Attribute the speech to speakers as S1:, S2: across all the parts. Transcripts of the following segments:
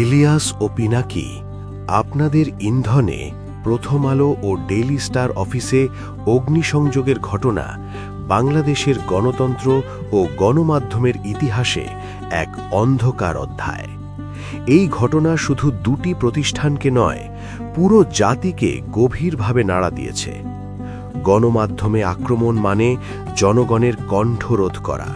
S1: ইলিয়াস ও পিনাকি আপনাদের ইন্ধনে প্রথম আলো ও ডেইলি স্টার অফিসে অগ্নিসংযোগের ঘটনা, বাংলাদেশের গণতন্ত্র ও গণমাধ্যমের ইতিহাসে এক অন্ধকার অধ্যায়। এই ঘটনা শুধু দুটি প্রতিষ্ঠানকে নয়, পুরো জাতিকে গভীরভাবে নাড়া দিয়েছে। গণমাধ্যমে আক্রমণ মানে জনগণের কণ্ঠরোধ করা।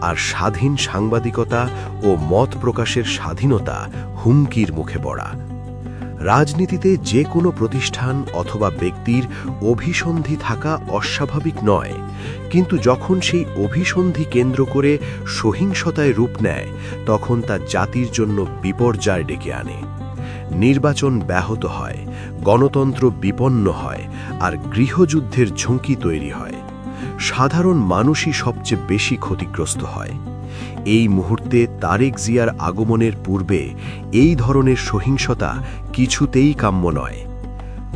S1: আর স্বাধীন সাংবাদিকতা ও মত প্রকাশের স্বাধীনতা হুমকির মুখে পড়া। রাজনীতিতে যে কোনো প্রতিষ্ঠান অথবা ব্যক্তির অভিসন্ধি থাকা অস্বাভাবিক নয়, কিন্তু যখন সেই অভিসন্ধি কেন্দ্র করে সহিংসতায় রূপ নেয়, তখন তা জাতির জন্য বিপর্যয় ডেকে আনে। নির্বাচন ব্যাহত হয়, গণতন্ত্র বিপন্ন হয়, আর গৃহযুদ্ধের ঝুঁকি তৈরি হয়। সাধারণ মানুষই সবচেয়ে বেশি ক্ষতিগ্রস্ত হয়। এই মুহূর্তে তারেক জিয়ার আগমনের পূর্বে এই ধরনের সহিংসতা কিছুতেই কাম্য নয়।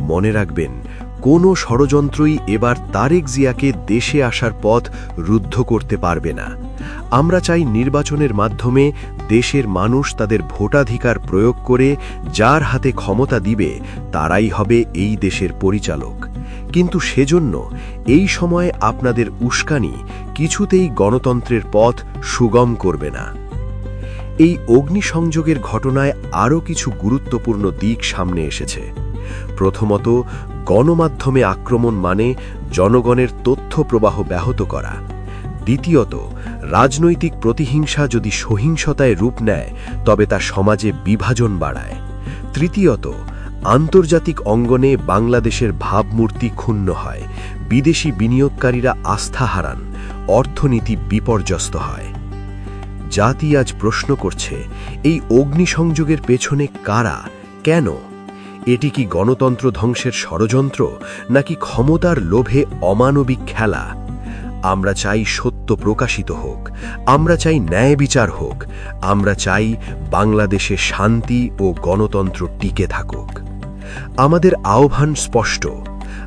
S1: মনে রাখবেন, কোনো ষড়যন্ত্রই এবার তারেক জিয়াকে দেশে আসার পথ রুদ্ধ করতে পারবে না। আমরা চাই নির্বাচনের মাধ্যমে দেশের মানুষ তাদের ভোটাধিকার প্রয়োগ করে যার হাতে ক্ষমতা দিবে, তারাই হবে এই দেশের পরিচালক। কিন্তু সেজন্য এই সময়ে আপনাদের উস্কানি কিছুতেই গণতন্ত্রের পথ সুগম করবে না। এই অগ্নিসংযোগের ঘটনায় আরও কিছু গুরুত্বপূর্ণ দিক সামনে এসেছে। প্রথমত, গণমাধ্যমে আক্রমণ মানে জনগণের তথ্য প্রবাহ ব্যাহত করা। দ্বিতীয়ত, রাজনৈতিক প্রতিহিংসা যদি সহিংসতায় রূপ নেয়, তবে তা সমাজে বিভাজন বাড়ায়। তৃতীয়ত আন্তর্জাতিক অঙ্গনে বাংলাদেশের ভাবমূর্তি ক্ষুণ্ণ হয়। বিদেশি বিনিয়োগকারীরা আস্থা হারান, অর্থনীতি বিপর্যস্ত হয়। জাতি আজ প্রশ্ন করছে, এই অগ্নিসংযোগের পেছনে কারা, কেন? এটি কি গণতন্ত্র ধ্বংসের ষড়যন্ত্র, নাকি ক্ষমতার লোভে অমানবিক খেলা? আমরা চাই সত্য প্রকাশিত হোক, আমরা চাই ন্যায় বিচার হোক, আমরা চাই বাংলাদেশে শান্তি ও গণতন্ত্র টিকে থাকুক। আমাদের আহ্বান স্পষ্ট।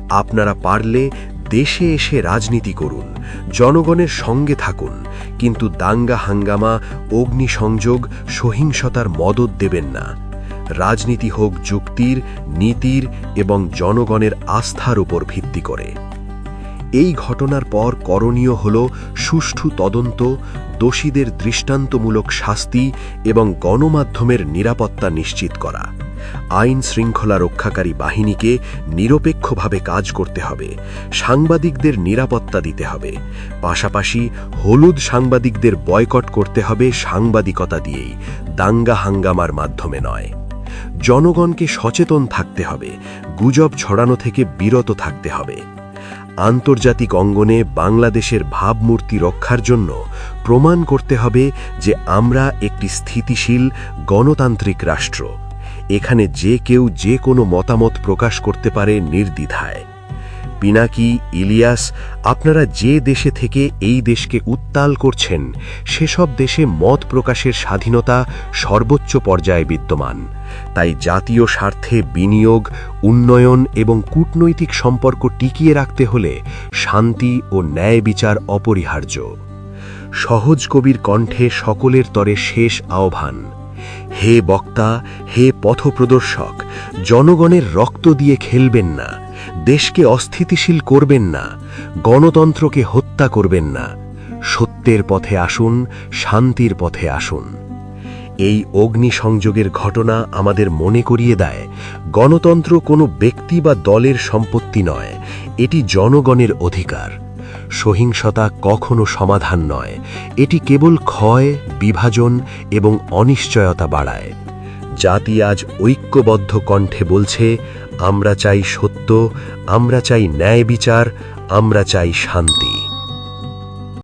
S1: আপনারা পারলে দেশে এসে রাজনীতি করুন, জনগণের সঙ্গে থাকুন, কিন্তু দাঙ্গা হাঙ্গামা, অগ্নিসংযোগ, সহিংসতার মদত দেবেন না। রাজনীতি হোক যুক্তির, নীতির এবং জনগণের আস্থার উপর ভিত্তি করে। এই ঘটনার পর করণীয় হল সুষ্ঠু তদন্ত, দোষীদের দৃষ্টান্তমূলক শাস্তি এবং গণমাধ্যমের নিরাপত্তা নিশ্চিত করা। আইন শৃঙ্খলা রক্ষাকারী বাহিনীকে নিরপেক্ষভাবে কাজ করতে হবে, সাংবাদিকদের নিরাপত্তা দিতে হবে, পাশাপাশি হলুদ সাংবাদিকদের বয়কট করতে হবে সাংবাদিকতা দিয়েই, দাঙ্গা হাঙ্গামার মাধ্যমে নয়। জনগণকে সচেতন থাকতে হবে, গুজব ছড়ানো থেকে বিরত থাকতে হবে। আন্তর্জাতিক অঙ্গনে বাংলাদেশের ভাবমূর্তি রক্ষার জন্য প্রমাণ করতে হবে যে আমরা একটি স্থিতিশীল, গণতান্ত্রিক রাষ্ট্র। এখানে যে কেউ যে কোনো মতামত প্রকাশ করতে পারে নির্দ্বিধায়। পিনাকি, ইলিয়াস, আপনারা যে দেশে থেকে এই দেশকে উত্তাল করছেন, সেসব দেশে মত প্রকাশের স্বাধীনতা সর্বোচ্চ পর্যায়ে বিদ্যমান। তাই জাতীয় স্বার্থে বিনিয়োগ, উন্নয়ন এবং কূটনৈতিক সম্পর্ক টিকিয়ে রাখতে হলে শান্তি ও ন্যায় বিচার অপরিহার্য। সহজ কবির কণ্ঠে সকলের তরে শেষ আহ্বান। হে বক্তা, হে পথপ্রদর্শক, জনগণের রক্ত দিয়ে খেলবেন না, দেশকে অস্থিতিশীল করবেন না, গণতন্ত্রকে হত্যা করবেন না, সত্যের পথে আসুন, শান্তির পথে আসুন। এই অগ্নিসংযোগের ঘটনা আমাদের মনে করিয়ে দেয়, গণতন্ত্র কোনো ব্যক্তি বা দলের সম্পত্তি নয়, এটি জনগণের অধিকার। সহিংসতা কখনো সমাধান নয়। এটি কেবল ক্ষয়, বিভাজন এবং অনিশ্চয়তা বাড়ায়। জাতি আজ ঐক্যবদ্ধ কণ্ঠে বলছে, আমরা চাই সত্য, আমরা চাই ন্যায় বিচার, আমরা চাই শান্তি।